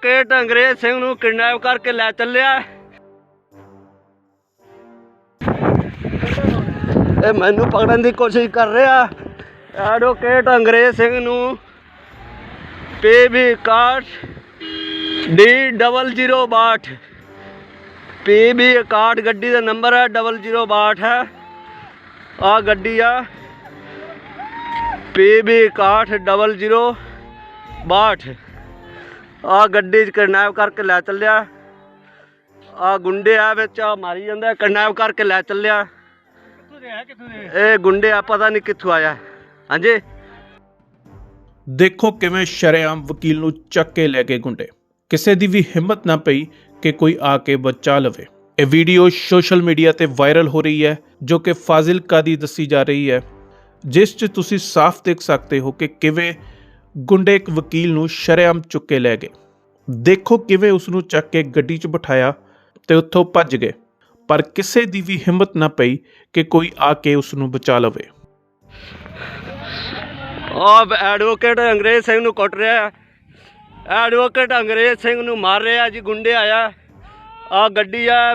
Advocate Angrez Singh ਨੂੰ kidnap ਕਰਕੇ ਲੈ ਚੱਲਿਆ। ਇਹ ਮੈਨੂੰ ਪਕੜਨ ਦੀ ਕੋਸ਼ਿਸ਼ ਕਰ ਰਿਹਾ। ਐਡਵੋਕੇਟ ਅੰਗਰੇਜ਼ ਸਿੰਘ ਨੂੰ ਪੇ ਵੀ ਕਾਟ ਡੀ 0062 ਪੀ ਵੀ ਕਾਟ ਗੱਡੀ ਦਾ ਨੰਬਰ ਹੈ 0062 ਹੈ। ਆ ਗੱਡੀ ਆ। ਪੀ ਵੀ ਕਾਟ 0062 ਆ ਗੱਡੀ ਚ ਕਿਡਨੈਪ ਕਰਕੇ ਲੈ ਚੱਲਿਆ। ਆ ਗੁੰਡੇ ਆ ਵਿੱਚ, ਆ ਮਾਰੀ ਜਾਂਦਾ, ਕਿਡਨੈਪ ਕਰਕੇ ਲੈ ਚੱਲਿਆ। ਇਹ ਗੁੰਡੇ ਆ, ਪਤਾ ਨਹੀਂ ਕਿੱਥੋਂ ਆਇਆ। ਹਾਂਜੀ। ਦੇਖੋ ਕਿਵੇਂ ਸ਼ਰੇਆਮ ਵਕੀਲ ਨੂੰ ਚੱਕ ਕੇ ਲੈ ਗਏ ਗੁੰਡੇ। ਕਿਸੇ ਦੀ ਵੀ ਹਿੰਮਤ ਨਾ ਪਈ ਕਿ ਕੋਈ ਆ ਕੇ ਬਚਾ ਲਵੇ। ਇਹ ਵੀਡੀਓ ਸੋਸ਼ਲ ਮੀਡੀਆ ਤੇ ਵਾਇਰਲ ਹੋ ਰਹੀ ਹੈ, ਜੋ ਕਿ ਫਾਜ਼ਿਲਕਾ ਦੀ ਦੱਸੀ ਜਾ ਰਹੀ ਹੈ। ਜਿਸ 'ਚ ਤੁਸੀਂ ਸਾਫ਼ ਦੇਖ ਸਕਦੇ ਹੋ ਕਿ ਕਿਵੇਂ ਗੁੰਡੇ ਇੱਕ ਵਕੀਲ ਨੂੰ ਸ਼ਰੇਆਮ ਚੁੱਕ ਕੇ ਲੈ ਗਏ। ਦੇਖੋ ਕਿਵੇਂ ਉਸ ਨੂੰ ਚੱਕ ਕੇ ਗੱਡੀ 'ਚ ਬਿਠਾਇਆ ਤੇ ਉੱਥੋਂ ਭੱਜ ਗਏ। ਪਰ ਕਿਸੇ ਦੀ ਵੀ ਹਿੰਮਤ ਨਾ ਪਈ ਕਿ ਕੋਈ ਆ ਕੇ ਉਸ ਨੂੰ ਬਚਾ ਲਵੇ। ਆ ਐਡਵੋਕੇਟ ਅੰਗਰੇਜ਼ ਸਿੰਘ ਨੂੰ ਕੁੱਟ ਰਿਹਾ ਹੈ। ਐਡਵੋਕੇਟ ਅੰਗਰੇਜ਼ ਸਿੰਘ ਨੂੰ ਮਾਰ ਰਿਹਾ ਜੀ, ਗੁੰਡੇ ਆਇਆ। ਆ ਗੱਡੀ ਆ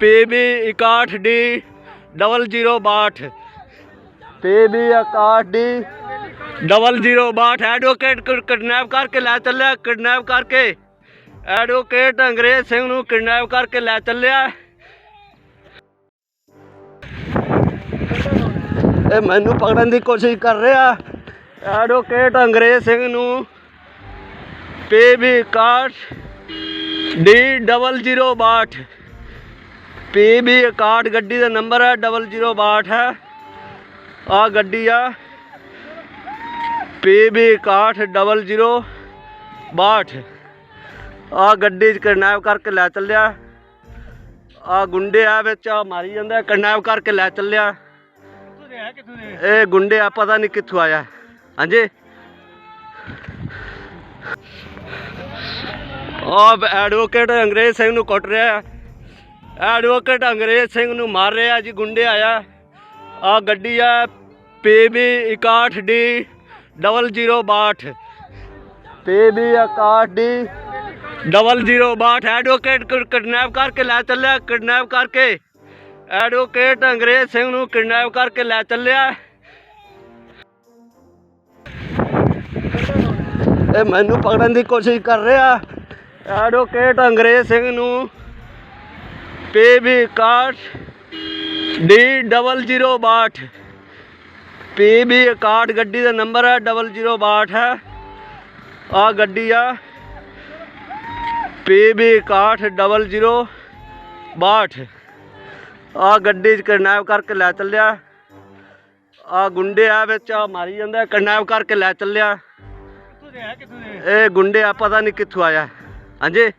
PB 61 D 0062 PB 61 D 0062 advocate kidnap ਕਰਕੇ ਲੈ ਚੱਲਿਆ ਕਿਡਨੈਪ ਕਰਕੇ। ਐਡਵੋਕੇਟ ਅੰਗਰੇਜ਼ ਸਿੰਘ ਨੂੰ ਕਿਡਨੈਪ ਕਰਕੇ ਲੈ ਚੱਲਿਆ। ਇਹ ਮੈਨੂੰ ਪਕੜਨ ਦੀ ਕੋਸ਼ਿਸ਼ ਕਰ ਰਿਹਾ। ਐਡਵੋਕੇਟ ਅੰਗਰੇਜ਼ ਸਿੰਘ ਨੂੰ ਪੇ ਵੀ ਕਾਟ ਡੀ 0062 ਪੀ ਵੀ ਕਾਟ ਗੱਡੀ ਦਾ ਨੰਬਰ ਹੈ 0062 ਹੈ। ਆ ਗੱਡੀ ਆ। ਪੀ ਵੀ ਕਾਟ 0062 ਆ ਗੱਡੀ ਚ ਕਿਡਨੈਪ ਕਰਕੇ ਲੈ ਚੱਲਿਆ। ਆ ਗੁੰਡੇ ਆ ਵਿੱਚ ਆ ਮਾਰੀ ਜਾਂਦਾ, ਕਿਡਨੈਪ ਕਰਕੇ ਲੈ ਚੱਲਿਆ। ਇਹ ਗੁੰਡੇ ਆ, ਪਤਾ ਨਹੀਂ ਕਿੱਥੋਂ ਆਇਆ। ਹਾਂਜੀ। ਆ ਐਡਵੋਕੇਟ ਅੰਗਰੇਜ਼ ਸਿੰਘ ਨੂੰ ਕੁੱਟ ਰਿਹਾ ਐਡਵੋਕੇਟ ਅੰਗਰੇਜ਼ ਸਿੰਘ ਨੂੰ ਮਾਰ ਰਿਹਾ ਜੀ, ਗੁੰਡੇ ਆਇਆ। ਆ ਗੱਡੀ ਆ PB 61 D 0062 PB 61 D 0062 advocate kidnap ਕਰਕੇ ਲੈ ਚੱਲਿਆ ਕਿਡਨੈਪ ਕਰਕੇ। ਐਡਵੋਕੇਟ ਅੰਗਰੇਜ਼ ਸਿੰਘ ਨੂੰ ਕਿਡਨੈਪ ਕਰਕੇ ਲੈ ਚੱਲਿਆ। ਇਹ ਮੈਨੂੰ ਪਕੜਨ ਦੀ ਕੋਸ਼ਿਸ਼ ਕਰ ਰਿਹਾ। ਐਡਵੋਕੇਟ ਅੰਗਰੇਜ਼ ਸਿੰਘ ਨੂੰ ਪੇ ਵੀ ਕਾਟ ਡੀ 0062 ਪੀ ਵੀ ਕਾਟ ਗੱਡੀ ਦਾ ਨੰਬਰ ਹੈ 0062 ਹੈ। ਆ ਗੱਡੀ ਆ। ਪੀ ਵੀ ਕਾਟ 0062 ਆ ਗੱਡੀ ਚ ਕਿਡਨੈਪ ਕਰਕੇ ਲੈ ਚੱਲਿਆ। ਆ ਗੁੰਡੇ ਆ ਵਿੱਚ ਆ ਮਾਰੀ ਜਾਂਦਾ ਕਿਡਨੈਪ ਕਰਕੇ ਲੈ ਚੱਲਿਆ। ਇਹ ਗੁੰਡੇ ਆ ਪਤਾ ਨਹੀਂ ਕਿੱਥੋਂ ਆਇਆ। ਹਾਂਜੀ?